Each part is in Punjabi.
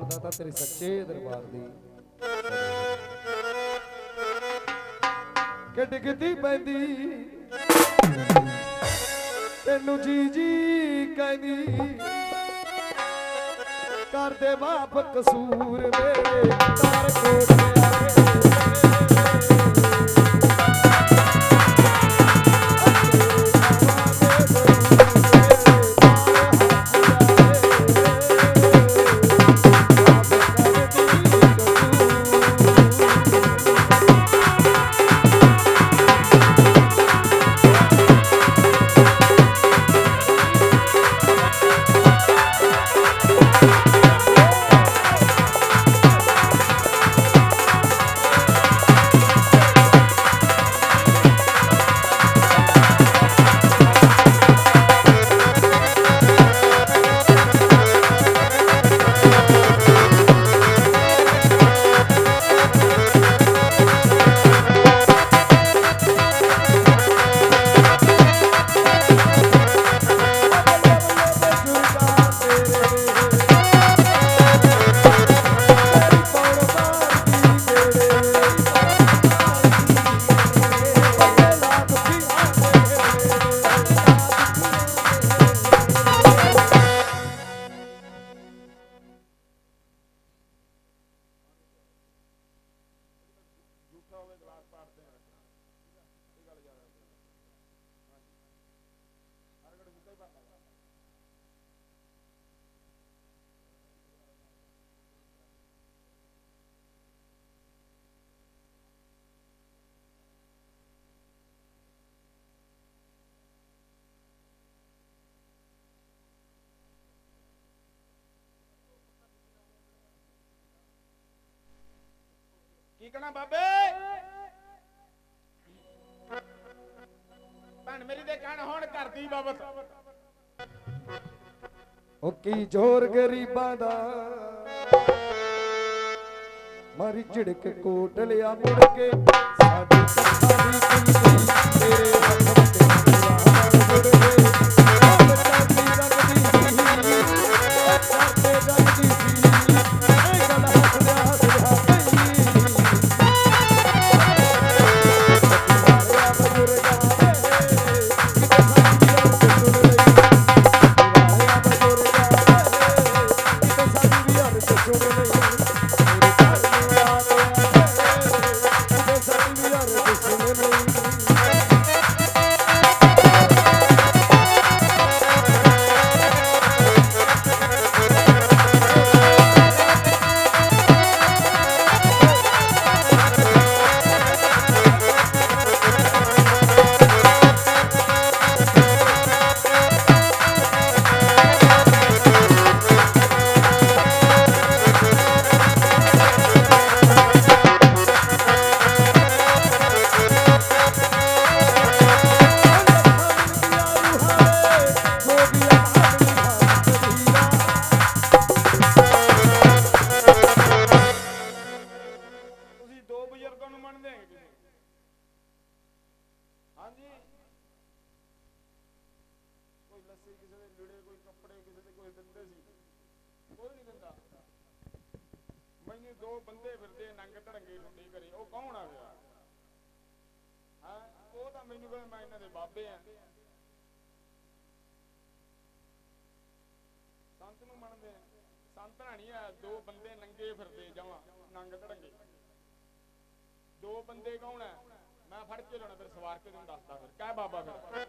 ਬੋਲਦਾ ਤਾਂ ਤੇਰੇ ਸੱਚੇ ਦਰਬਾਰ ਦੀ। ਕਿ ਡਿੱਗਦੀ ਪੈਂਦੀ। ਤੈਨੂੰ ਜੀ ਜੀ ਕਹਿੰਦੀ। ਕਰਦੇ ਮਾਫ ਕਸੂਰ ਮੇਰੇ। ਤਾਰ ਕੋਟਿਆਰੇ ਕੀ ਕਹਣਾ ਬਾਬੇ। ਭੈਣ ਮੇਰੀ ਦੇ ਕਹਿਣ ਹੁਣ ਕਰਦੀ ਬਾਬਤ। ਉਹ ਕੀ ਜ਼ੋਰ ਗਰੀਬਾਂ ਦਾ। ਮਾਰੀ ਝਿੜਕ ਕੋਟ ਲਿਆ ਮੁੜ ਕੇ। ਸਾਡੀ ਕੱਥਾ ਦੀ ਕੁੰਡੀ ਤੇਰੇ ਹੱਥ ਤੇ ਜੁੜ ਗਏ ਮੈਨੂੰ ਦੋ ਬੰਦੇ ਫਿਰਦੇ ਨੰਗ ਧੜੰਗੇ ਹੁੰਦੀ ਕਰੇ। ਉਹ ਕੌਣ ਆ ਗਿਆ? ਹਾਂ? ਉਹ ਤਾਂ ਮੈਨੂੰ ਕਹਿੰਦਾ, ਮੈਂ ਇਹਨਾਂ ਦੇ ਬਾਬੇ ਆ। ਸੰਤ ਨੂੰ ਮੰਨਦੇ ਆ। ਸੰਤ ਨਹੀਂ ਆ, ਦੋ ਬੰਦੇ ਨੰਗੇ ਫਿਰਦੇ ਜਾਵਾਂ ਨੰਗ ਧੜੰਗੇ। ਦੋ ਬੰਦੇ ਕੌਣ ਹੈ ਮੈਂ ਫੜ ਕੇ ਲਾਉਣਾ ਫਿਰ ਸਵਾਰ ਕੇ ਤੈਨੂੰ ਦੱਸਦਾ ਫਿਰ। ਕਹਿ ਬਾਬਾ ਫਿਰ।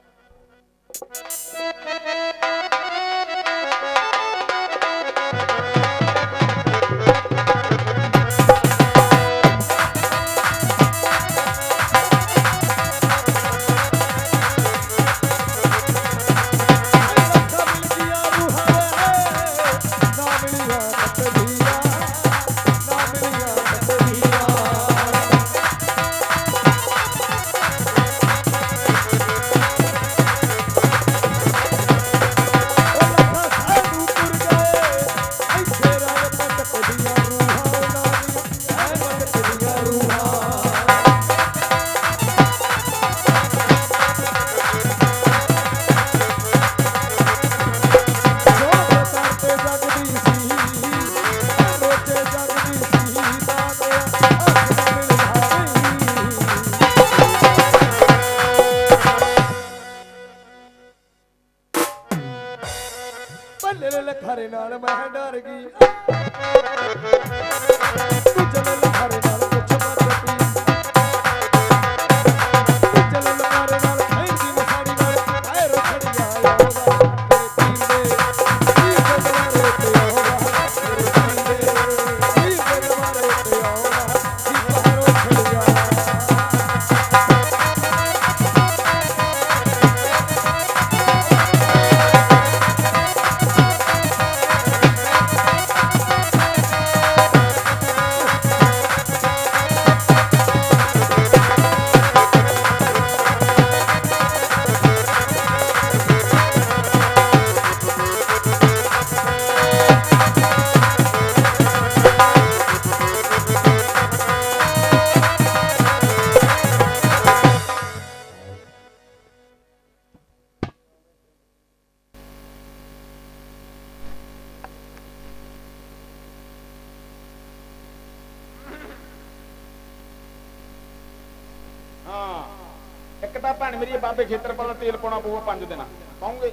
ਇੱਕ ਭੈਣ ਮੇਰੀ ਬਾਬੇ ਖੇਤਰਪਾਲ ਦਾ ਤੇਲ ਪਾਉਣਾ ਪਊਗਾ ਪੰਜ ਦਿਨਾਂ। ਪਾਉਂਗੇ।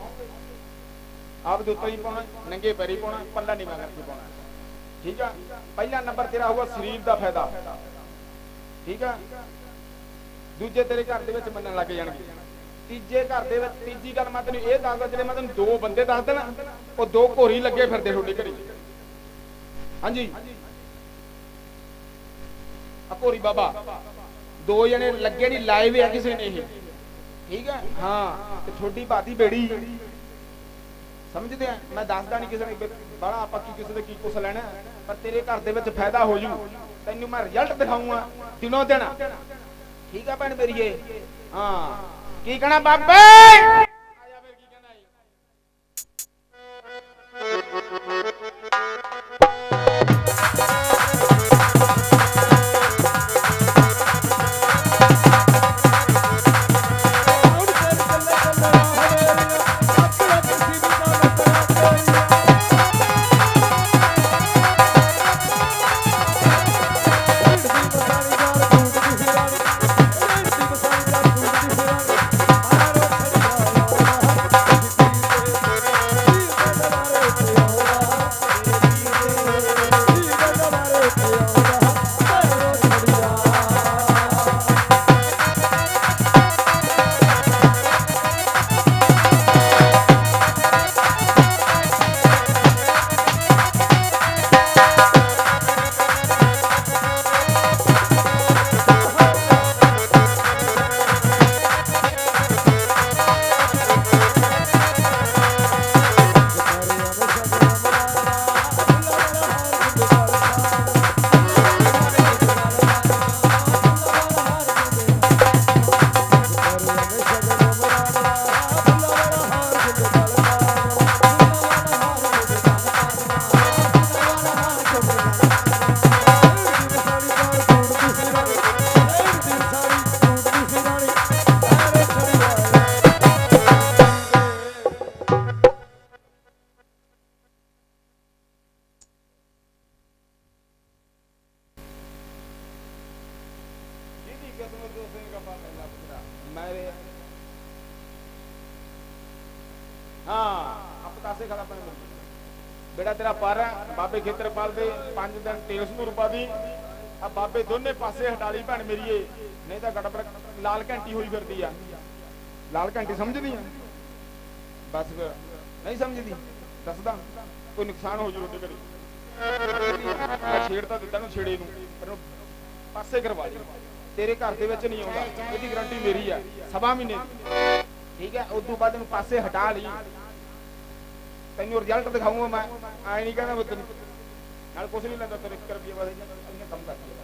ਆਪ ਦੇ ਉੱਤੇ ਹੀ ਪਾਉਣਾ, ਨੰਗੇ ਪੈਰੀ ਪਾਉਣਾ, ਪੱਲਾ ਨਹੀਂ ਮੰਗਣ ਪਾਉਣਾ। ਠੀਕ ਆ? ਪਹਿਲਾ ਨੰਬਰ ਤੇਰਾ ਹੋਊਗਾ ਸਰੀਰ ਦਾ ਫਾਇਦਾ। ਠੀਕ ਆ? ਦੂਜੇ ਤੇਰੇ ਘਰ ਦੇ ਵਿੱਚ ਮੰਨਣ ਲੱਗ ਜਾਣਗੇ। ਤੀਜੇ ਘਰ ਦੇ ਵਿੱਚ, ਤੀਜੀ ਗੱਲ ਮੈਂ ਤੈਨੂੰ ਇਹ ਦੱਸਦਾ, ਜਿਹੜੇ ਮੈਂ ਤੈਨੂੰ ਦੋ ਬੰਦੇ ਦੱਸ ਨਾ ਉਹ ਦੋ ਘੋਰੀ ਲੱਗੇ ਫਿਰਦੇ ਤੁਹਾਡੇ ਘਰੇ। ਹਾਂਜੀ? ਆ ਘੋਰੀ ਬਾਬਾ। ਦੋ ਜਣੇ ਲੱਗੇ ਨਹੀਂ ਲਾਈਵ ਆ ਕਿਸੇ ਨੇ ਇਹ। ਠੀਕ ਹੈ? ਹਾਂ, ਤੇ ਛੋਟੀ ਬਾਤੀ ਬੇੜੀ। ਸਮਝਦੇ ਆ? ਮੈਂ ਦੱਸਦਾ ਨਹੀਂ ਕਿਸੇ ਨੇ ਬੜਾ ਆਪਾਂ ਕੀ ਕਿਸੇ ਦੇ ਕੀ ਕੁਛ ਲੈਣਾ, ਪਰ ਤੇਰੇ ਘਰ ਦੇ ਵਿੱਚ ਫਾਇਦਾ ਹੋ ਜੂ। ਤੈਨੂੰ ਮੈਂ ਰਿਜ਼ਲਟ ਦਿਖਾਉਂਗਾ ਦਿਨੋਂ ਦਿਨ। ਠੀਕ ਆ ਭੈਣ ਮੇਰੀ ਹਾਂ। ਕੀ ਕਹਣਾ ਬਾਬੇ? ਦੇ 5 ਦਿਨ ਤੇਲ ਸਨੂਰ ਦੀ। ਆ ਬਾਬੇ ਦੋਨੇ ਪਾਸੇ ਹਟਾਲੀ ਭੈਣ ਮੇਰੀਏ ਨਹੀਂ ਤਾਂ ਗੜਬੜ, ਲਾਲ ਘੰਟੀ ਹੋਈ ਫਿਰਦੀ ਆ। ਲਾਲ ਘੰਟੀ ਸਮਝਦੀ ਆ? ਬਸ ਨਹੀਂ ਸਮਝਦੀ? ਦੱਸਦਾ। ਕੋਈ ਨੁਕਸਾਨ ਹੋ ਜੂ ਰੋਡੇ ਘਰੇ ਛੇੜ ਤਾਂ ਦਿੱਤਾ ਨੂੰ ਛੇੜੇ ਨੂੰ, ਪਰ ਪਾਸੇ ਕਰਵਾ ਲਈ। ਤੇਰੇ ਘਰ ਦੇ ਵਿੱਚ ਨਹੀਂ ਆਉਂਦਾ। ਇਹਦੀ ਗਾਰੰਟੀ ਮੇਰੀ ਆ। ਸਵਾ ਮਹੀਨੇ ਠੀਕ ਹੈ ਉਸ ਤੋਂ ਬਾਅਦ ਇਹਨੂੰ ਪਾਸੇ ਹਟਾ ਲਈ। ਤੈਨੂੰ ਰਿਜ਼ਲਟ ਦਿਖਾਉਂਗਾ ਮੈਂ। ਐ ਨਹੀਂ ਕਹਿੰਦਾ ਮੈਂ ਨਾਲ ਕੁਝ ਨਹੀਂ ਲੈਂਦਾ ਤੇਰੇ 1 ਰੁਪਏ ਬਸ ਇਹਨੇ ਕੰਮ ਕਰਦੀ ਹਾਂ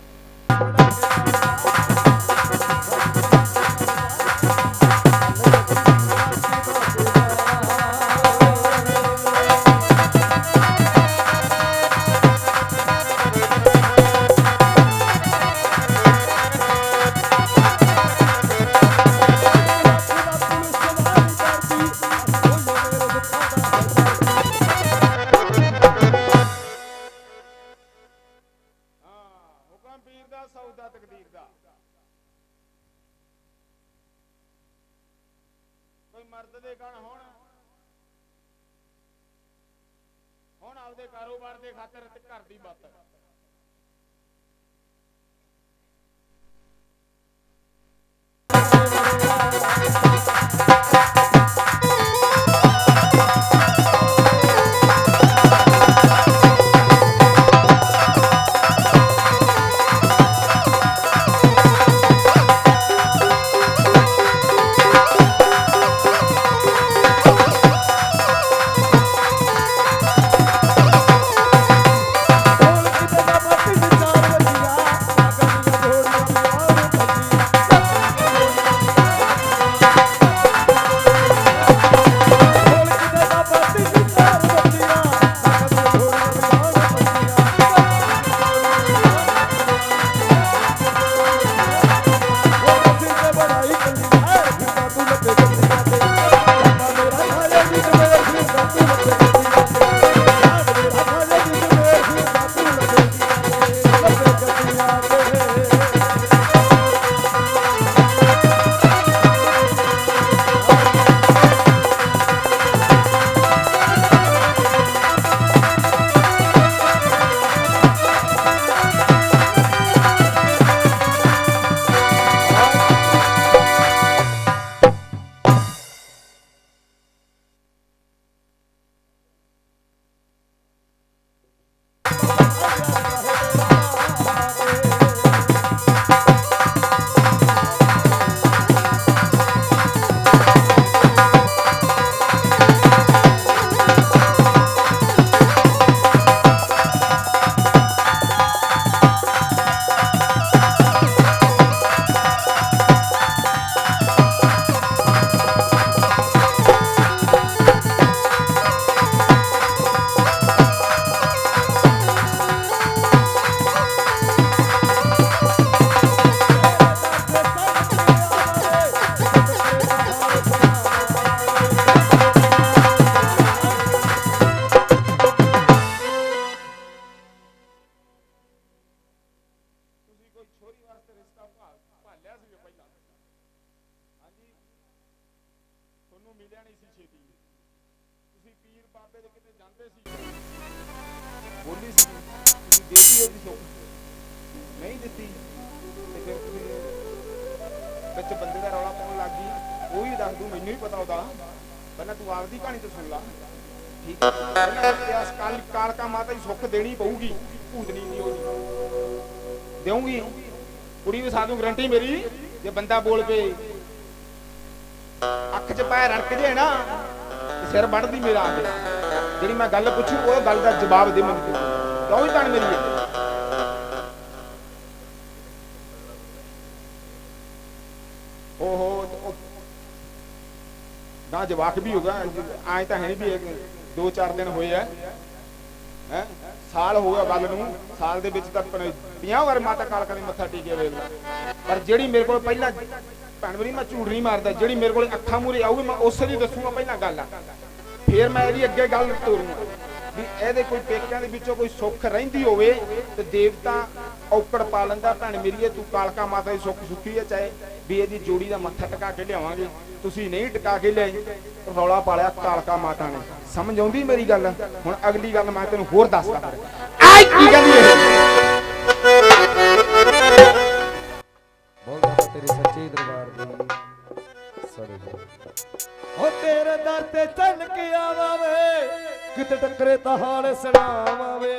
ਮਰਦ ਦੇ ਕਣ ਹੋਣ। ਹੁਣ ਆਪਦੇ ਕਾਰੋਬਾਰ ਦੇ ਖਾਤਰ ਤੇ ਘਰ ਦੀ ਬੱਤ। ਤੂੰ ਆਪਦੀ ਕਹਾਣੀ ਤੋਂ ਸੁਣ ਲਾ। ਠੀਕ ਹੈ ਪਹਿਲਾਂ ਇਤਿਹਾਸ ਕਾਲ ਕਾਲਕਾ ਮਾਤਾ ਦੀ ਸੁੱਖ ਦੇਣੀ ਪਊਗੀ। ਭੂਤਨੀ ਦੀ ਉਹਦੀ ਦੇਉਂਗੀ ਕੁੜੀ ਵੀ ਸਾਧੂ ਗਰੰਟੀ ਮੇਰੀ, ਜੇ ਬੰਦਾ ਬੋਲ ਪਏ, ਅੱਖ 'ਚ ਪੈ ਰੜਕ ਜੇ ਨਾ ਸਿਰ ਵੱਢਦੀ ਮੇਰਾ ਆ ਕੇ। ਜਿਹੜੀ ਮੈਂ ਗੱਲ ਪੁੱਛੂ, ਉਹ ਗੱਲ ਦਾ ਜਵਾਬ ਦੇ ਮੈਨੂੰ ਤੂੰ। ਕਿਉਂ ਵੀ ਬਣ ਮੇਰੀ ਹੈ ਨਾ ਜਵਾਕ ਵੀ ਹੋਗਾ ਐਂ ਤਾਂ ਹੈ ਵੀ ਦੋ ਚਾਰ ਦਿਨ ਹੋਏ ਆ। ਹੈ? ਸਾਲ ਹੋ ਗਿਆ ਗੱਲ ਨੂੰ, ਸਾਲ ਦੇ ਵਿੱਚ ਤਾਂ 50 ਵਾਰ ਮਾਤਾ ਕਾਲਕਾ ਦੇ ਮੱਥਾ ਟੇਕਿਆ ਵੇਖ ਪਰ ਜਿਹੜੀ ਮੇਰੇ ਕੋਲ ਪਹਿਲਾਂ ਭੈਣ ਮੇਰੀ, ਮੈਂ ਝੂਠ ਨਹੀਂ ਮਾਰਦਾ, ਜਿਹੜੀ ਮੇਰੇ ਕੋਲ ਅੱਖਾਂ ਮੂਰੇ ਆਊਗੀ, ਮੈਂ ਉਸੇ ਦੀ ਦੱਸੂਗਾ ਪਹਿਲਾਂ ਗੱਲ ਫੇਰ ਮੈਂ ਇਹਦੀ ਅੱਗੇ ਗੱਲ ਤੋਰੂੰਗਾ ਵੀ ਇਹਦੇ ਕੋਈ ਪੇਕਿਆਂ ਦੇ ਵਿੱਚੋਂ ਕੋਈ ਸੁੱਖ ਰਹਿੰਦੀ ਹੋਵੇ ਤੇ ਦੇਵਤਾ ਔਕੜ ਪਾ ਲੈਂਦਾ ਭੈਣ ਮੇਰੀਏ ਤੂੰ ਕਾਲਕਾ ਮਾਤਾ ਦੀ ਸੁੱਖ ਸੁੱਖੀ ਹੈ ਚਾਹੇ ਵੀ ਇਹਦੀ ਜੋੜੀ ਦਾ ਮੱਥਾ ਟਿਕਾ ਕੇ ਲਿਆਵਾਂਗੇ। ਤੁਸੀਂ ਨਹੀਂ ਟਿਕਾ ਕੇ ਲਿਆਏ ਰੌਲਾ ਪਾਲਿਆ ਕਾਲਕਾ ਮਾਤਾ ਨੇ। ਸਮਝ ਆਉਂਦੀ ਮੇਰੀ ਗੱਲ? ਹੁਣ ਅਗਲੀ ਗੱਲ ਮੈਂ ਤੈਨੂੰ ਹੋਰ ਦੱਸਦਾ ਆਈ ਕੀ ਕਹਿੰਦੀ ਇਹ? ਬੋਲਦਾ ਤਾਂ ਤੇਰੇ ਸੱਚੇ ਦਰਬਾਰ ਦੀ ਸਰੇ ਹੋ ਤੇਰੇ ਦਰ ਤੇ ਚੱਲ ਕੇ ਆਵਾਵੇ ਕਿਤੇ ਟੱਕਰੇ ਤਾਂ ਹਾਲ ਸੁਣਾਵਾਵੇ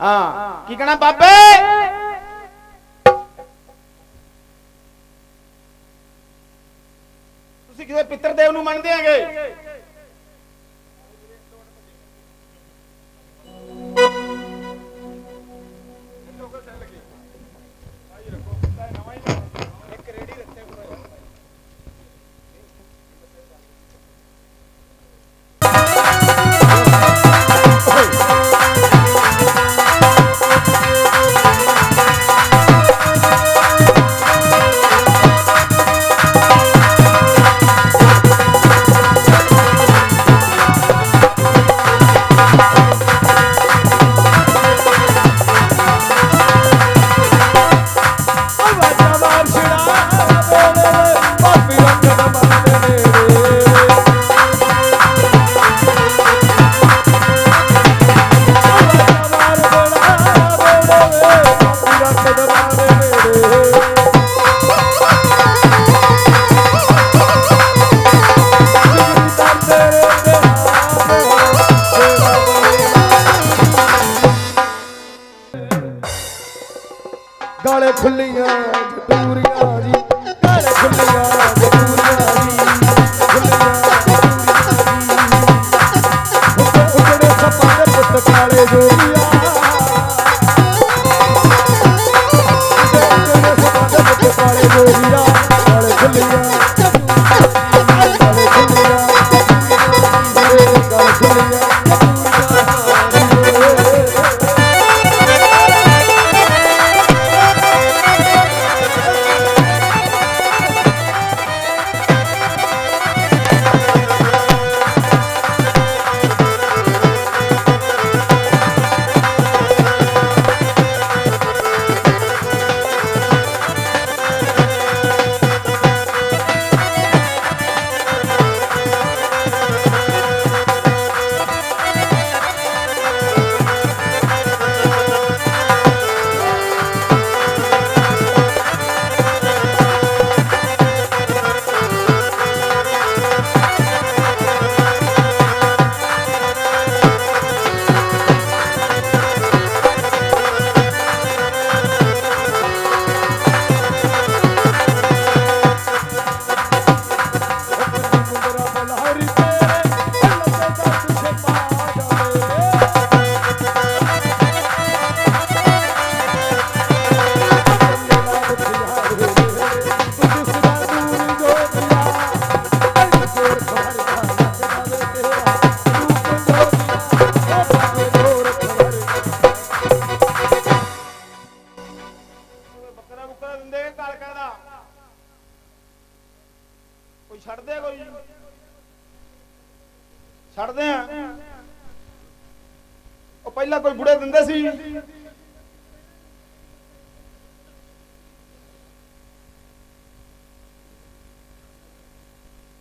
ਹਾਂ। ਕੀ ਕਹਣਾ ਬਾਬੇ?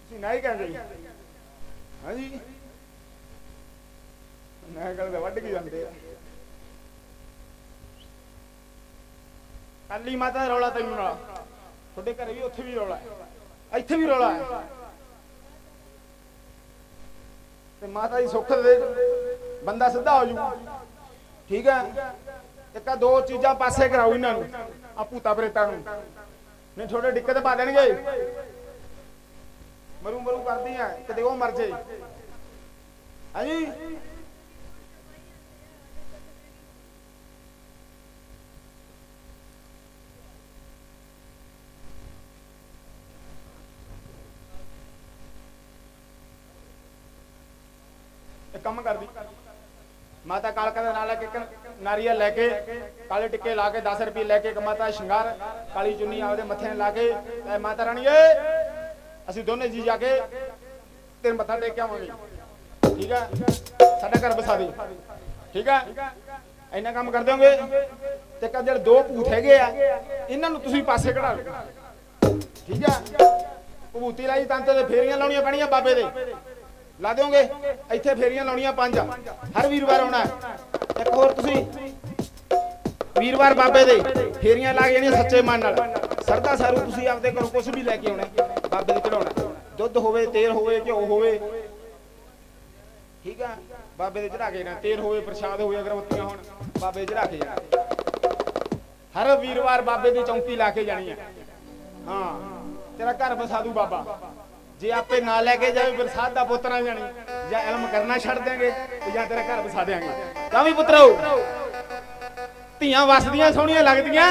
ਤੁਸੀਂ ਨਹੀਂ ਕਹਿੰਦੇ ਹਾਂਜੀ। ਮੈਂ ਕਹਿੰਦਾ ਵੱਢ ਕੇ ਜਾਂਦੇ ਆ। ਕਾਲੀ ਮਾਤਾ ਦਾ ਰੌਲਾ ਤੈਨੂੰ ਨਾਲ। ਤੁਹਾਡੇ ਘਰੇ ਵੀ ਉੱਥੇ ਵੀ ਰੌਲਾ ਹੈ। ਇੱਥੇ ਵੀ ਰੌਲਾ ਹੈ। ਤੇ ਮਾਤਾ ਦੀ ਸੁੱਖ ਦੇ ਬੰਦਾ ਸਿੱਧਾ ਹੋ ਜੂ। ਠੀਕ ਹੈ। ਇੱਕ ਆ ਦੋ ਚੀਜ਼ਾਂ ਪਾਸੇ ਕਰਾਓ ਇਹਨਾਂ ਨੂੰ। ਆ ਭੂਤਾ ਪ੍ਰੇਤਾਂ ਨੂੰ। ਨਹੀਂ ਥੋੜੇ ਦਿੱਕਤ ਪਾ ਦੇਣਗੇ। ਮਰੂ ਮਰੂ ਕਰਦੀ ਆ, ਕਿਤੇ ਉਹ ਮਰ ਜੇ? ਹਾਂਜੀ ਕੰਮ ਕਰਦੀ। ਮਾਤਾ ਕਾਲਕਾ ਦਾ ਨਾਂ ਲੈ ਕੇ ਨਾਰੀਅਲ ਲੈ ਕੇ, ਕਾਲੇ ਟਿੱਕੇ ਲਾ ਕੇ 10 ਰੁਪਏ ਲੈ ਕੇ, ਇੱਕ ਮਾਤਾ ਸ਼ਿੰਗਾਰ, ਕਾਲੀ ਚੁੰਨੀ ਆਪਦੇ ਮੱਥੇ ਨੇ ਲਾ ਕੇ ਮਾਤਾ ਰਾਣੀਏ ਅਸੀਂ ਦੋਨੇ ਜੀ ਜਾ ਕੇ ਤੇਰੇ ਮੱਥਾ ਟੇਕ ਕੇ ਆਵਾਂਗੇ। ਠੀਕ ਹੈ? ਸਾਡਾ ਘਰ ਬਸਾ ਦੇ। ਠੀਕ ਹੈ? ਇੰਨਾ ਕੰਮ ਕਰ ਦਿਓਗੇ ਤੇ ਕਾ ਜਿਹੜੇ ਦੋ ਭੂਤ ਹੈਗੇ ਆ, ਇਹਨਾਂ ਨੂੰ ਤੁਸੀਂ ਪਾਸੇ ਕਢਾ ਲਓ। ਠੀਕ ਹੈ? ਭੂਤੀ ਲਾਈ, ਤੰਤ ਤੇ ਫੇਰੀਆਂ ਲਾਉਣੀਆਂ ਪੈਣੀਆਂ ਬਾਬੇ ਦੇ। ਲਾ ਦਿਓਗੇ? ਇੱਥੇ ਫੇਰੀਆਂ ਲਾਉਣੀਆਂ ਪੰਜ ਹਰ ਵੀਰਵਾਰ ਆਉਣਾ ਇੱਕ ਹੋਰ ਤੁਸੀਂ ਵੀਰਵਾਰ ਬਾਬੇ ਦੇ ਫੇਰੀਆਂ ਲਾ ਜਾਣੀਆਂ ਸੱਚੇ ਮਨ ਨਾਲ। ਸਰਦਾ ਸਾਰੂ, ਤੁਸੀਂ ਆਪਦੇ ਘਰੋਂ ਕੁਝ ਵੀ ਲੈ ਕੇ ਆਉਣਾ ਬਾਬੇ ਦੇ ਚੜਾਉਣਾ ਦੁੱਧ ਹੋਵੇ, ਤੇਲ ਹੋਵੇ, ਘਿਓ ਹੋਵੇ। ਠੀਕ ਆ? ਬਾਬੇ ਦੇ ਚੜਾ ਕੇ ਜਾਣਾ ਤੇਲ ਹੋਵੇ, ਪ੍ਰਸ਼ਾਦ ਹੋਵੇ, ਅਗਰਬੱਤੀਆਂ ਹੋਣ, ਬਾਬੇ ਦੇ ਚੜਾ ਕੇ ਜਾਣਾ ਹਰ ਵੀਰਵਾਰ ਬਾਬੇ ਦੀ ਚੌਂਕੀ ਲਾ ਕੇ ਜਾਣੀ ਹੈ। ਹਾਂ, ਤੇਰਾ ਘਰ ਬਸਾ ਦੂ ਬਾਬਾ। ਜੇ ਆਪੇ ਨਾ ਲੈ ਕੇ ਜਾਵੇ, ਫਿਰ ਸਾਧ ਦਾ ਪੁੱਤ ਨਾ ਜਾਣੀ। ਜਾਂ ਇਲਮ ਕਰਨਾ ਛੱਡ ਦੇਾਂਗੇ ਤੇ ਜਾਂ ਤੇਰਾ ਘਰ ਬਸਾ ਦੇਾਂਗੇ ਤਾਂ ਵੀ ਪੁੱਤਰੋ ਧੀਆਂ ਵਸਦੀਆਂ, ਸੋਹਣੀਆਂ ਲੱਗਦੀਆਂ।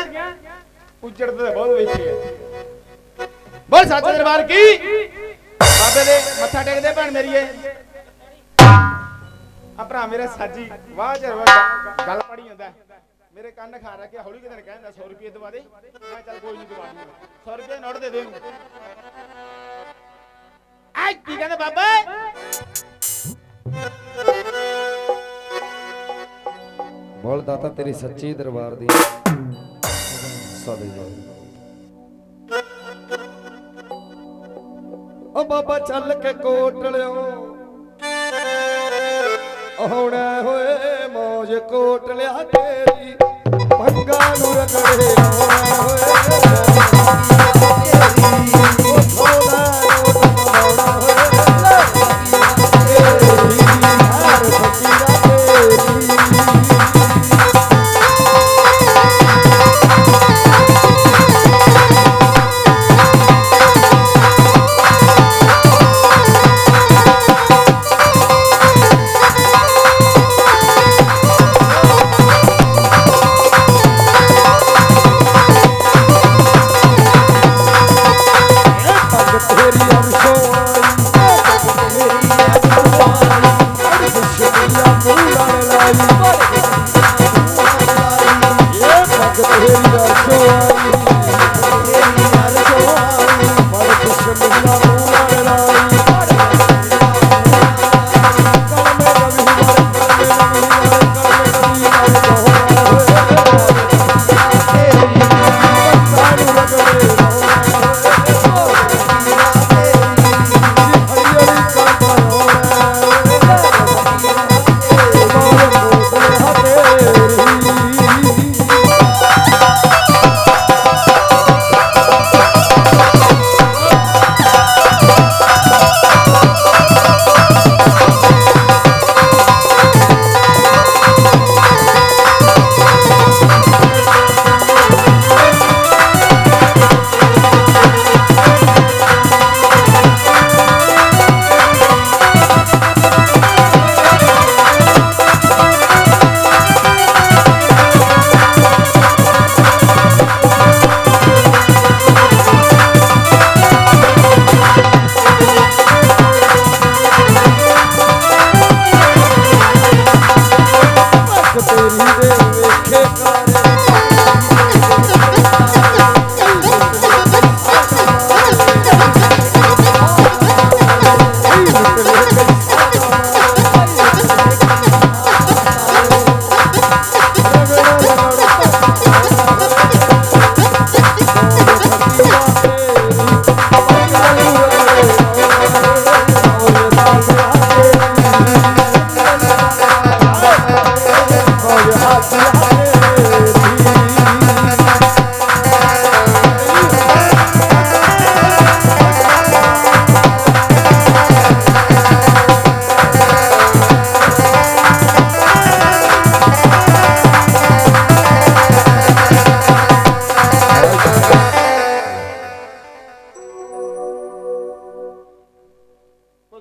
ਉੱਜੜ ਤੇ ਬਹੁਤ ਵੇਖੀ ਹੈ। ਬੋਲ ਸੱਚ ਦਰਬਾਰ ਕੀ? ਬਾਬੇ ਦੇ ਮੱਥਾ ਟੇਕਦੇ ਭੈਣ ਮੇਰੀਏ ਆ ਭਰਾ ਮੇਰੇ ਸਾਜੀ, ਵਾਹ ਚਰ ਗੱਲ ਪੜੀ ਜਾਂਦਾ ਮੇਰੇ ਕੰਨ ਖਾ ਰੱਖਿਆ ਹੌਲੀ ਕਿਤੇ ਕਹਿੰਦਾ 100 ਰੁਪਏ ਦਵਾ ਦੇ। ਮੈਂ ਚੱਲ ਕੋਈ ਨਹੀਂ ਦਵਾ ਦੂੰਗਾ। 100 ਰੁਪਏ ਨੋਟ ਦੇ ਦੇ ਆਈ ਕੀ ਕਹਿੰਦਾ ਬਾਬਾ? ਬੋਲ ਦਾਤਾ ਤੇਰੀ ਸੱਚੀ ਦਰਬਾਰ ਦੀ। ਸਦੇ ਓ ਬਾਬਾ ਚੱਲ ਕੇ ਕੋਟ ਲਿਓ ਹੋਏ ਮੌਜ ਕੋਟਲਿਆ ਤੇਰੀ। ਪੰਗਾ ਨੂੰ ਰਗੜੇ ਹੋਏ।